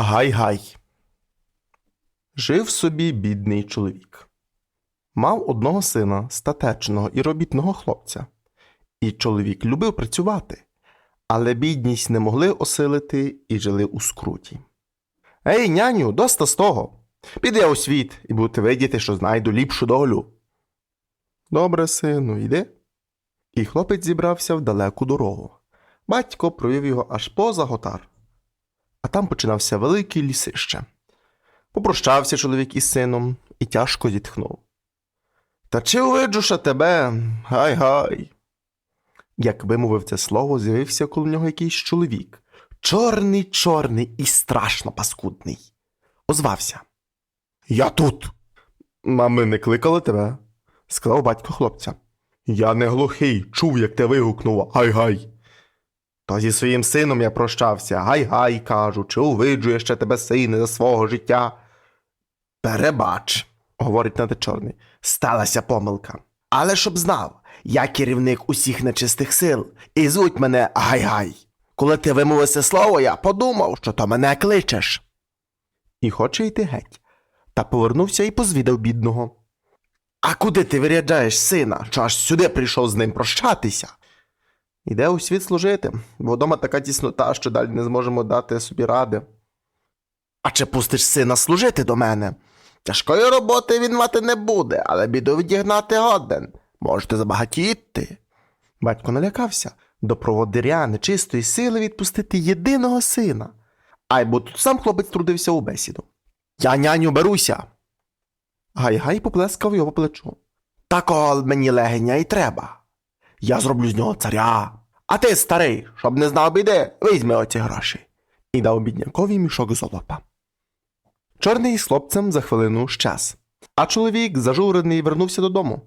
Гай-гай. Жив собі бідний чоловік. Мав одного сина, статечного і робітного хлопця. І чоловік любив працювати, але бідність не могли осилити і жили у скруті. Ей, няню, доста з того. Піди у світ і будете видіти, що знайду ліпшу долю. Добре, сину, йди. І хлопець зібрався в далеку дорогу. Батько провів його аж поза готар. А там починався великий лісище. Попрощався чоловік із сином і тяжко зітхнув. Та чи увиджу ще тебе? Гай-гай. Як вимовив це слово, з'явився коло нього якийсь чоловік. Чорний, чорний і страшно паскудний. Озвався. Я тут. Мами не кликали тебе, сказав батько хлопця. Я не глухий, чув, як ти вигукнув гай-гай. То зі своїм сином я прощався. Гай-гай, кажу, чи увиджу ще тебе сине за свого життя. Перебач, говорить надичорний, сталася помилка. Але щоб знав, я керівник усіх нечистих сил, і звуть мене Гай-Гай. Коли ти вимовив слово, я подумав, що то мене кличеш. І хоче йти геть. Та повернувся і позвідав бідного. А куди ти виряджаєш сина, що аж сюди прийшов з ним прощатися? Іде у світ служити, бо вдома така тіснота, що далі не зможемо дати собі ради. А чи пустиш сина служити до мене? Тяжкої роботи він мати не буде, але біду відігнати годен. Можете забагатіти. Батько налякався до проводиря нечистої сили відпустити єдиного сина. Ай, бо тут сам хлопець трудився у бесіду. Я няню беруся. Гай-гай поплескав його по плечу. Такого мені легеня і треба. Я зроблю з нього царя. А ти, старий, щоб не знав біди, візьми оці гроші. І дав біднякові мішок золота. Чорний з хлопцем за хвилину щас, а чоловік, зажурений, вернувся додому.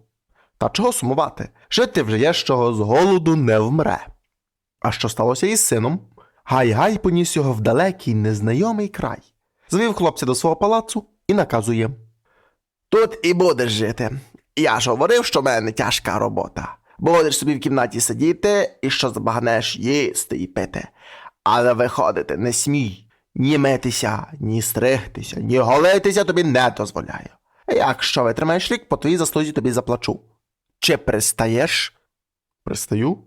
Та чого сумувати? Жити вже є чого з голоду не вмре. А що сталося із сином? Гай-гай поніс його в далекий незнайомий край, звів хлопця до свого палацу і наказує: Тут і будеш жити. Я ж говорив, що в мене тяжка робота. Будеш собі в кімнаті сидіти і що забагнеш їсти і пити. Але виходити не смій. Ні митися, ні стригтися, ні голитися тобі не дозволяю. Якщо витримаєш рік, по твоїй заслузі тобі заплачу. Чи пристаєш? Пристаю.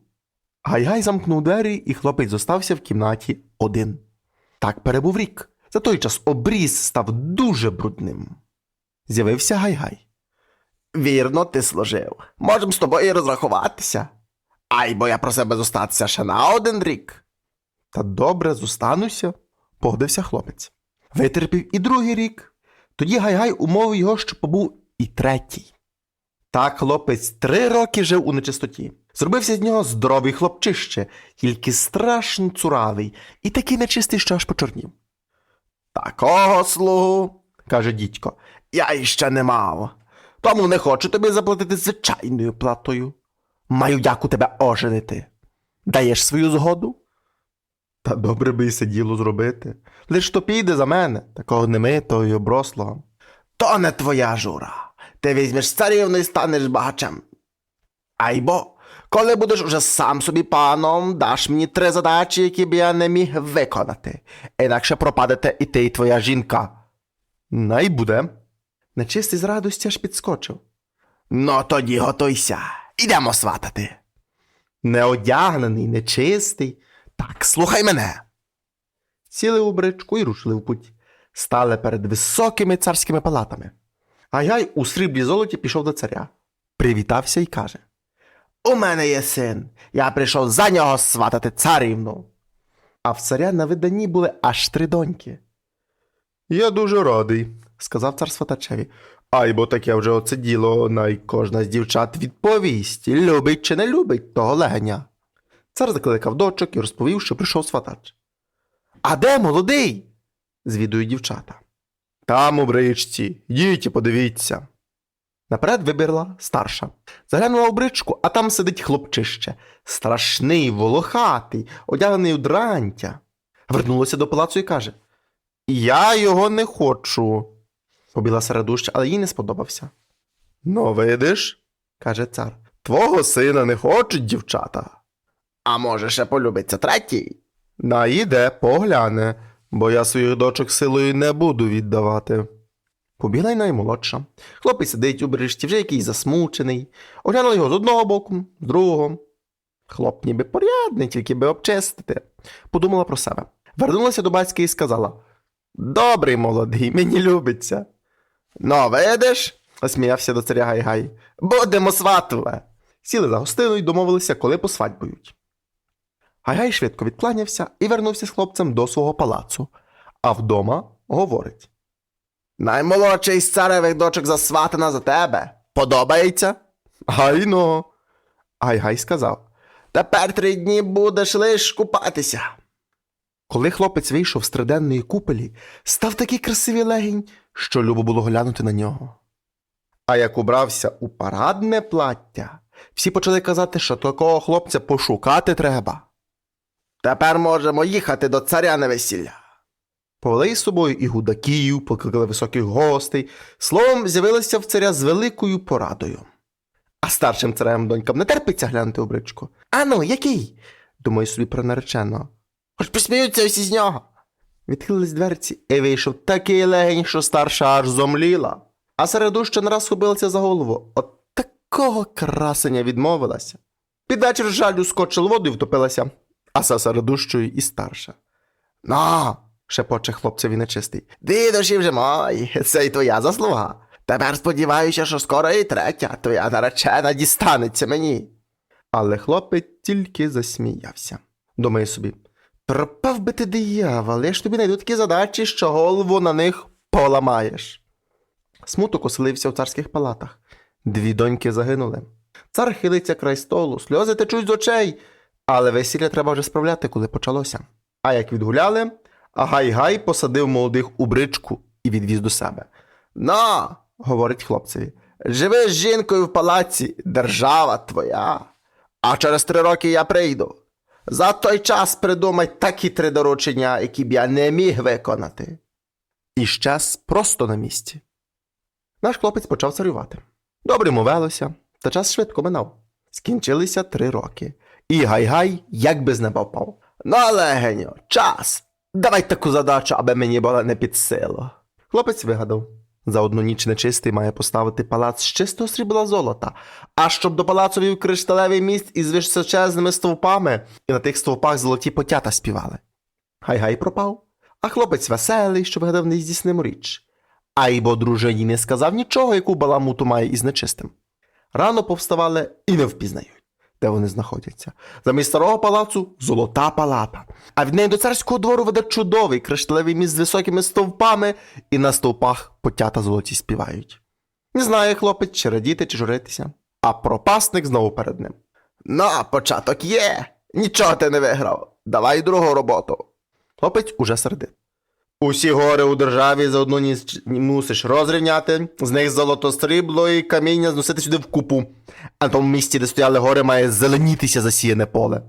Гай-гай замкнув двері, і хлопець зостався в кімнаті один. Так перебув рік. За той час обріз став дуже брудним. З'явився Гай-гай. Вірно, ти служив. Можем з тобою розрахуватися. Ай, бо я про себе зостатися ще на один рік. Та добре, зостануся, погодився хлопець. Витерпів і другий рік. Тоді Гай-гай умовив його, що побув і третій. Так хлопець три роки жив у нечистоті. Зробився з нього здоровий хлопчище, тільки страшно цуравий і такий нечистий, що аж почорнів. Такого слугу, каже дідько, я іще не мав. Тому не хочу тобі заплатити звичайною платою. Маю дяку тебе оженити. Даєш свою згоду? Та добре би й це діло зробити. Лиш то піде за мене, такого немитого й оброслого. То не твоя жура. Ти візьмеш царівну і станеш багачем. Айбо, коли будеш уже сам собі паном, даш мені три задачі, які б я не міг виконати. Інакше пропадете і ти, і твоя жінка. Най буде. Нечистий з радості аж підскочив. Ну тоді готуйся, ідемо сватати. Неодягнений, нечистий. Так, слухай мене. Сіли у бричку і рушили в путь. Стали перед високими царськими палатами. Гай-гай у сріблі золоті пішов до царя. Привітався і каже: У мене є син. Я прийшов за нього сватати царівну. А в царя на виданні були аж три доньки. Я дуже радий, сказав цар сватачеві. Ай, бо таке вже оце діло, най кожна з дівчат відповість, любить чи не любить того легеня. Цар закликав дочок і розповів, що прийшов сватач. А де молодий? звідують дівчата. Там у бричці, йдіть і подивіться. Наперед вибірла старша. Заглянула у бричку, а там сидить хлопчище, страшний, волохатий, одягнений у дрантя. Вернулася до палацу і каже: Я його не хочу. Побіла середуща, але їй не сподобався. Ну, видиш, каже цар, твого сина не хочуть дівчата. А може, ще полюбиться третій? Наїде, погляне. бо я своїх дочок силою не буду віддавати. Побігла й наймолодша. Хлопець сидить у брижці, вже якийсь засмучений. Оглянула його з одного боку, з другого. Хлоп ніби порядний, тільки би обчистити. Подумала про себе. Вернулася до батька і сказала: Добрий молодий, мені любиться. Ну, видиш, осміявся до царя Гайгай. Будемо сватове. Сіли за гостину і домовилися, коли посвадьбують. Гайгай швидко відкланявся і вернувся з хлопцем до свого палацу, а вдома говорить: Наймолодший з царевих дочок засватана за тебе. Подобається? Гайно. Гайгай сказав: Тепер три дні будеш лиш купатися. Коли хлопець вийшов з триденної купелі, став такий красивий легінь, що любо було глянути на нього. А як убрався у парадне плаття, всі почали казати, що такого хлопця пошукати треба. Тепер можемо їхати до царя на весілля. Повели із собою і гудаків, покликали високих гостей, словом, з'явилися в царя з великою порадою. А старшим царем донькам не терпиться глянути у бричку. Ану, який? думаю собі про нареченого. Хоч посміються всі з нього. Відхилились дверці, і вийшов такий легень, що старша аж зомліла. А середуща нараз схопилася за голову. От такого красення відмовилася. Під вечір з жалю скочила воду і втопилася, а за середущою і старша. На, шепоче хлопцеві нечистий. Дідуші вже мой, це й твоя заслуга. Тепер сподіваюся, що скоро і третя твоя наречена дістанеться мені. Але хлопець тільки засміявся. Думає собі, пропав би ти диявол, я ж тобі найду такі задачі, що голову на них поламаєш. Смуток оселився в царських палатах. Дві доньки загинули. Цар хилиться край столу, сльози течуть з очей, але весілля треба вже справляти, коли почалося. А як відгуляли, а гай-гай посадив молодих у бричку і відвіз до себе. На, говорить хлопцеві, живи з жінкою в палаці, держава твоя. А через три роки я прийду. За той час придумай такі три доручення, які б я не міг виконати. І щас просто на місці. Наш хлопець почав царювати. Добре мовилося, та час швидко минав. Скінчилися три роки. І гай-гай, як би з неба впав. Ну, легеньо, час. Давай таку задачу, аби мені була не під силу. Хлопець вигадав. За одну ніч нечистий має поставити палац з чистого срібла золота, а щоб до палацу вів кришталевий міст із височезними стовпами, і на тих стовпах золоті потята співали. Гай-гай пропав, а хлопець веселий, що вигадав нездійсниму річ. А й бо дружині не сказав нічого, яку баламуту має із нечистим. Рано повставали і не впізнають, де вони знаходяться. Замість старого палацу золота палата, а від неї до царського двору веде чудовий кришталевий міст з високими стовпами, і на стовпах потята золоті співають. Не знає хлопець, чи радіти, чи журитися, а пропасник знову перед ним. На, початок є! Нічого ти не виграв. Давай другу роботу. Хлопець уже сердит. Усі гори у державі за одну ніч мусиш розрівняти, з них золото срібло і каміння зносити сюди в купу, а на тому місці, де стояли гори, має зеленітися засіяне поле.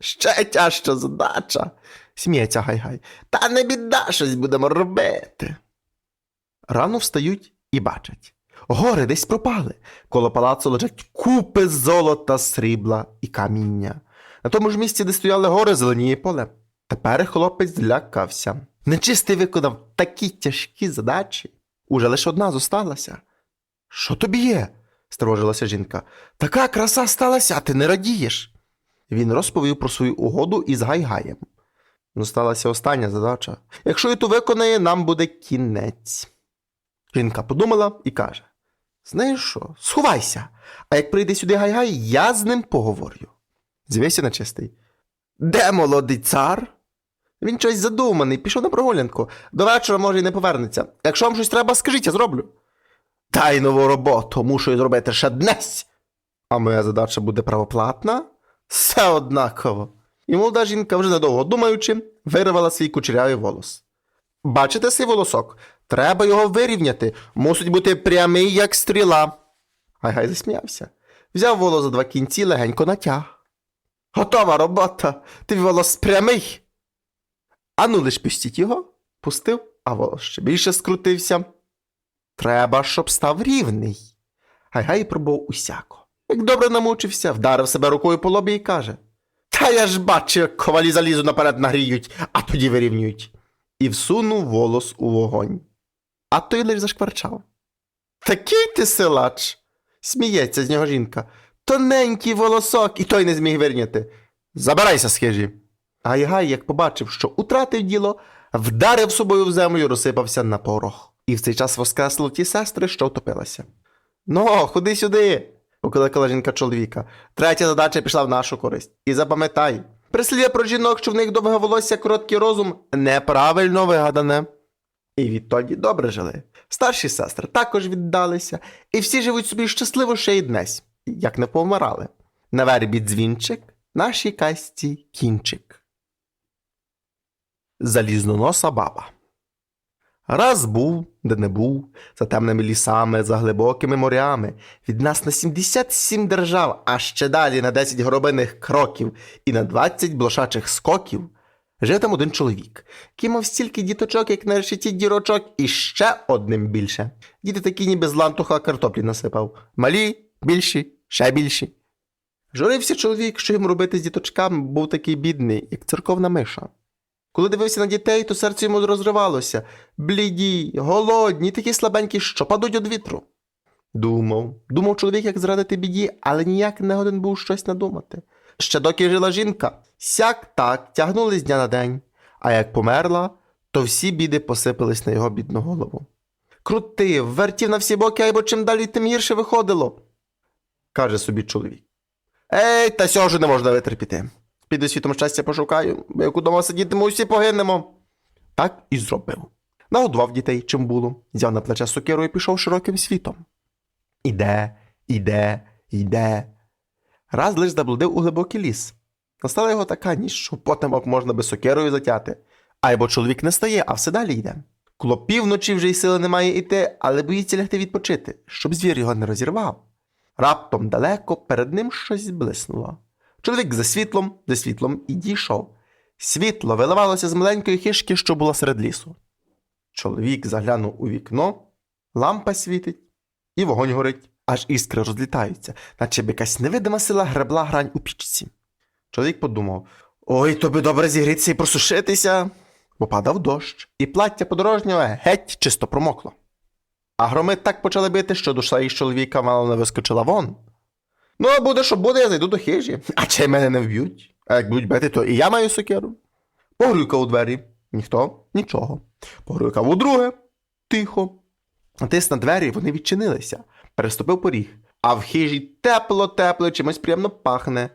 Ще тяжча задача, сміється гай-гай. Та не біда, щось будемо робити. Рано встають і бачать. Гори десь пропали. Коло палацу лежать купи золота, срібла і каміння. На тому ж місці, де стояли гори, зеленіє поле. Тепер хлопець злякався. Нечистий виконав такі тяжкі задачі. Уже лише одна зосталася. Що тобі є? стривожилася жінка. Така краса сталася, а ти не радієш. Він розповів про свою угоду із Гайгаєм. Ну, сталася остання задача. Якщо і ту виконає, нам буде кінець. Жінка подумала і каже: Знаєш що, сховайся, а як прийде сюди Гайгай, я з ним поговорю. Звівся нечистий. Де молодий цар? Він щось задуманий, пішов на прогулянку. До вечора, може, й не повернеться. Якщо вам щось треба, скажіть, я зроблю. Дай нову роботу, мушу зробити ще днесь. А моя задача буде правоплатна? Все однаково. І молода жінка, вже недовго думаючи, вирвала свій кучерявий волос. Бачите цей волосок? Треба його вирівняти. Мусить бути прямий, як стріла. Гай-гай засміявся. Взяв волос за два кінці, легенько натяг. Готова робота, ти волос прямий. Ану лиш пустіть його, пустив, а волос ще більше скрутився. Треба, щоб став рівний. Гай-гай пробував усяко. Як добре намучився, вдарив себе рукою по лобі і каже: Та я ж бачу, як ковалі залізу наперед нагріють, а тоді вирівнюють. і всунув волос у вогонь. А той лиш зашкварчав. Такий ти силач. Сміється з нього жінка. Тоненький волосок, і той не зміг вирняти. Забирайся з хижі. Гай-гай, як побачив, що утратив діло, вдарив собою в землю і розсипався на порох. І в цей час воскресло ті сестри, що втопилися. Ну, ходи сюди, покликала жінка чоловіка. Третя задача пішла в нашу користь. І запам'ятай, прислів'я про жінок, що в них довге волосся, короткий розум, неправильно вигадане. І відтоді добре жили. Старші сестри також віддалися, і всі живуть собі щасливо ще й днесь, як не повмирали. На вербі дзвінчик, нашій касті кінчик. Залізноноса баба. Раз був, де не був, за темними лісами, за глибокими морями, від нас на 77 держав, а ще далі на 10 горобиних кроків і на 20 блошачих скоків, жив там один чоловік, який мав стільки діточок, як на решеті дірочок, і ще одним більше. Діти такі ніби з лантуха картоплі насипав. Малі, більші, ще більші. Журився чоловік, що йому робити з діточками, був такий бідний, як церковна миша. Коли дивився на дітей, то серце йому розривалося. Бліді, голодні, такі слабенькі, що падуть від вітру. Думав, думав чоловік, як зрадити біді, але ніяк не годен був щось надумати. Ще доки жила жінка, сяк так тягнули з дня на день, а як померла, то всі біди посипались на його бідну голову. Крутив, вертів на всі боки, або чим далі, тим гірше виходило, каже собі чоловік. Ей, та сього ж не можна витерпіти. Піду світом щастя пошукаю, бо як удома сидітиму, усі погинемо. Так і зробив. Нагодував дітей, чим було, взяв на плече сокиру і пішов широким світом. Іде, іде, йде. Раз лиш заблудив у глибокий ліс. Настала його така ніч, що потемок можна би сокирою затяти. Айбо чоловік не стає, а все далі йде. Коло півночі вже й сили немає йти, але боїться лягти відпочити, щоб звір його не розірвав. Раптом далеко перед ним щось блиснуло. Чоловік за світлом, за світлом і дійшов. Світло виливалося з маленької хишки, що була серед лісу. Чоловік заглянув у вікно, лампа світить, і вогонь горить, аж іскри розлітаються, наче б якась невидима сила гребла грань у пічці. Чоловік подумав: ой, тобі добре зігрітися і просушитися, бо падав дощ, і плаття подорожнього геть чисто промокло. А громи так почали бити, що душа із чоловіка мало не вискочила вон. Ну, а буде, що буде, я зайду до хижі. А чи мене не вб'ють? А як будуть бити, то і я маю сокиру. Погрюкав у двері. Ніхто, нічого. Погрюкав у друге. Тихо. Натис на двері, вони відчинилися. Переступив поріг. А в хижі тепло, тепло, чимось приємно пахне.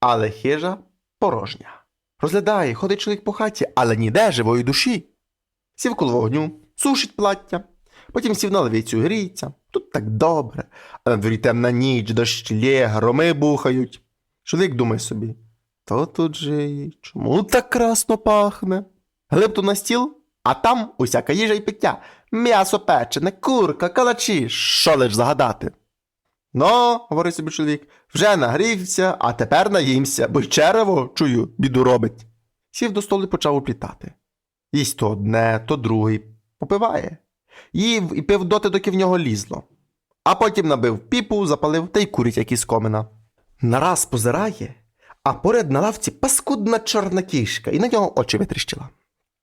Але хижа порожня. Розглядає, ходить чоловік по хаті, але ніде живої душі. Сів коло вогню, сушить плаття. Потім сів на левицю, гріється. Тут так добре. А на дворі темна ніч, дощ лє, громи бухають. Чоловік думає собі, то тут же й чому так красно пахне? Глиб на стіл, а там усяка їжа й пиття. М'ясо печене, курка, калачі, що лиш загадати. Ну, говорить собі чоловік, вже нагрівся, а тепер наїмся, бо й черево, чую, біду робить. Сів до столу і почав уплітати. Їсть то одне, то друге, попиває. І пив доти, доки в нього лізло. А потім набив піпу, запалив та й курить, як із комина. Нараз позирає, а поряд на лавці паскудна чорна кішка, і на нього очі витріщила.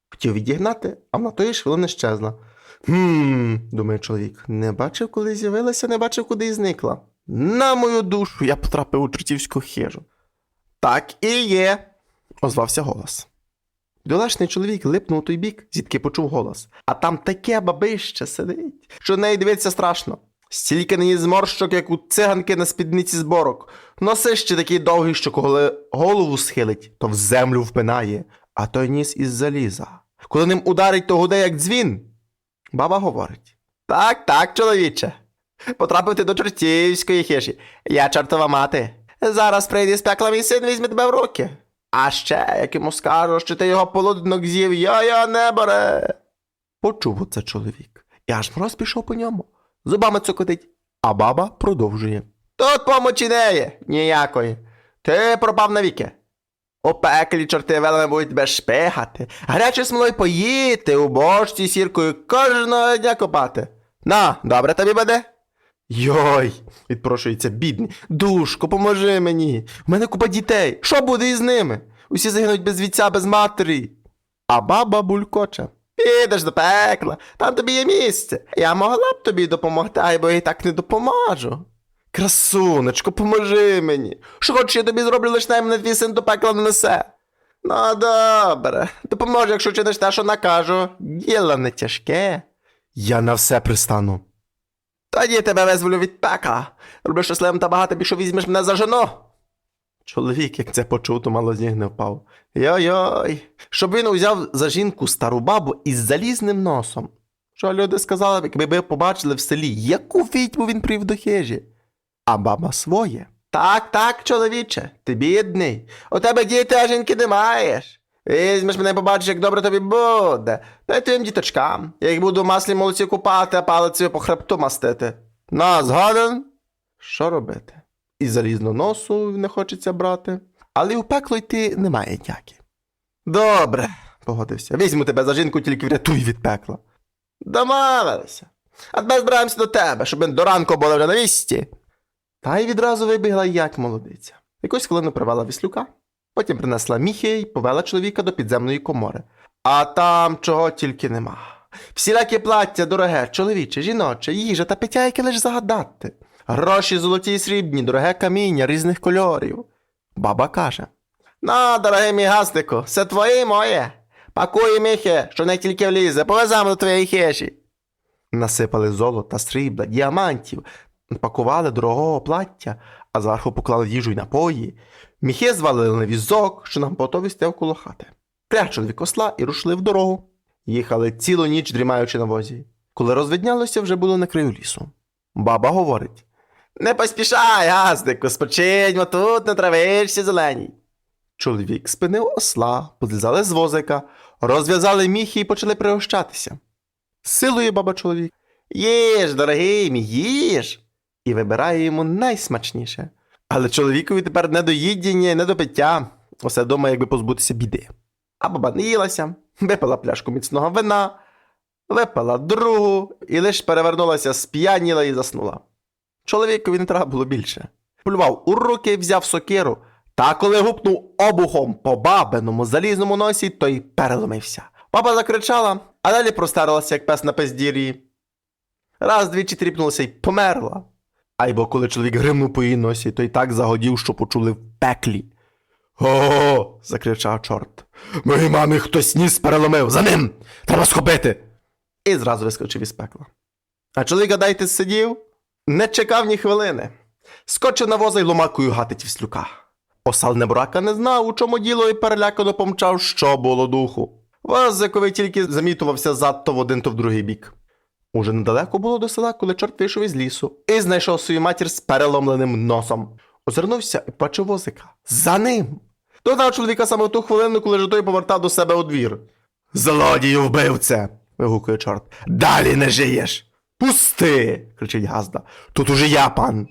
Хотів відігнати, а вона тої ж хвилини щезла. Хм, думає чоловік, не бачив, коли з'явилася, не бачив, куди і зникла. На мою душу, я потрапив у чортівську хижу. Так і є, озвався голос. Долашний чоловік липнув у той бік, звідки почув голос. А там таке бабище сидить, що на неї дивиться страшно. Стільки нині зморщок, як у циганки на спідниці зборок. Носи ще такий довгий, що коли голову схилить, то в землю впинає, а той ніс із заліза. Коли ним ударить, то гуде, як дзвін. Баба говорить: Так, так, чоловіче. Потрапив ти до чортівської хижі. Я чортова мати. Зараз прийде з пекла мій син візьме тебе в руки. А ще, як йому скажу, що ти його полуднок з'їв, я я не бере. Почув оце чоловік, і аж мороз пішов по ньому. Зубами цокотить, а баба продовжує. Тут помочі не є, ніякої. Ти пропав навіки. У пеклі чорти велами будуть тебе шпигати, гарячою смолою поїти, у бочці сіркою кожного дня копати. На, добре тобі буде? Йой, відпрошується бідний. Душко, поможи мені. У мене купа дітей. Що буде із ними? Усі загинуть без віця, без матері. А баба булькоче. Підеш до пекла, там тобі є місце. Я могла б тобі допомогти, ай, бо я і так не допоможу. Красунечко, поможи мені. Що хочеш, я тобі зроблю лише най мене твій син до пекла не несе. Ну, добре, допоможу, якщо чиниш те, що накажу. Діло не тяжке. Я на все пристану. Тоді тебе визволю від пекла. Роби щасливим та багатим, якщо візьмеш мене за жену. Чоловік, як це почув, то мало з ніг не впав. Йой-йой. Щоб він узяв за жінку стару бабу із залізним носом. Що люди сказали, якби ви побачили в селі, яку відьму він привів до хижі. А баба своє. Так, так, чоловіче, ти бідний. У тебе діти, а жінки не маєш. Візьмеш мене, побачиш, як добре тобі буде. Та й твоїм діточкам. Я їх буду маслі молоці купати, а палицею по хребту мастити. На, згоден? Що робити? І залізно носу не хочеться брати, але й у пекло йти немає ніякі. Добре, погодився. Візьму тебе за жінку, тільки врятуй від пекла. Домовилися. А тепер збираємося до тебе, щоб ми до ранку були вже на місці. Та й відразу вибігла ять молодиця. Якусь хвилину привела віслюка, потім принесла міхи й повела чоловіка до підземної комори. А там чого тільки нема. Всілякі плаття, дороге, чоловіче, жіноче, їжа та пиття, яке лиш загадати. Гроші золоті й срібні, дороге каміння різних кольорів. Баба каже: Ну, дорогий мій гастику, все твоє і моє. Пакуй міхи, що не тільки влізе, повеземо до твоєї хижі. Насипали золота, срібла, діамантів, пакували дорогого плаття, а зверху поклали їжу й напої. Міхи звалили на візок, що нам готові стяв коло хати. Прячили від косла і рушили в дорогу. Їхали цілу ніч, дрімаючи на возі. Коли розвиднялося, вже було на краю лісу. Баба говорить: Не поспішай, газдику, спочиньмо тут на травичці зеленій. Чоловік спинив осла, позлізали з возика, розв'язали міхи і почали пригощатися. Силує баба чоловік. Їж, дорогий мій, їж. І вибирає йому найсмачніше. Але чоловікові тепер не до їдіння, не до пиття. Усе дома, якби позбутися біди. А баба не їлася, випила пляшку міцного вина, випила другу і лиш перевернулася, сп'яніла і заснула. Чоловікові не треба було більше. Плював у руки, взяв сокиру, та коли гупнув обухом по бабиному залізному носі, то й переломився. Баба закричала, а далі простарилася, як пес на пездір'ї. Раз двічі тріпнулася й померла. Айбо коли чоловік гримнув по її носі, то й так загодів, що почули в пеклі. О, закричав чорт. Моїй мамі хтось ніс переломив. За ним! Треба схопити. І зразу вискочив із пекла. А чоловік, гадайте, сидів, не чекав ні хвилини. Скочив на воза й ломакою гатить віслюка. Осал неборака не знав, у чому діло, і перелякано помчав, що було духу. Возиковий тільки замітувався задто в один, то в другий бік. Уже недалеко було до села, коли чорт вийшов із лісу і знайшов свою матір з переломленим носом. Озирнувся і бачив возика. За ним. Догнав чоловіка саме в ту хвилину, коли ж той повертав до себе у двір. Злодію вбивце. вигукує чорт. Далі не жиєш. Пусти. кричить Газда. Тут уже я пан.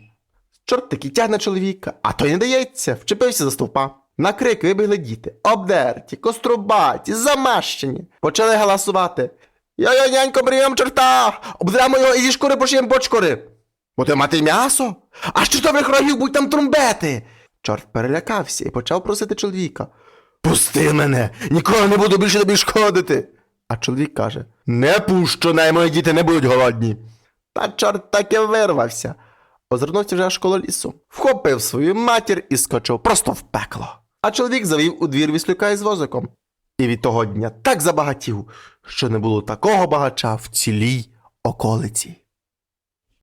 Чорт таки тягне чоловіка, а той не дається, вчепився за стовпа. На крик вибігли діти, обдерті, кострубаті, замащені. Почали галасувати. Йо-йо, нянько, прийом чорта! Обдремо його і зі шкури пошиєм бочкори. Буде мати м'ясо? А що добрих рогів, будь там трумбети. Чорт перелякався і почав просити чоловіка. Пусти мене, ніколи не буду більше тобі шкодити. А чоловік каже: Не пущу, най мої діти не будуть голодні. Та чорт таки вирвався. Озирнувся вже аж коло лісу, вхопив свою матір і скочив просто в пекло. А чоловік завів у двір віслюка із возиком. І від того дня так забагатів, що не було такого багача в цілій околиці.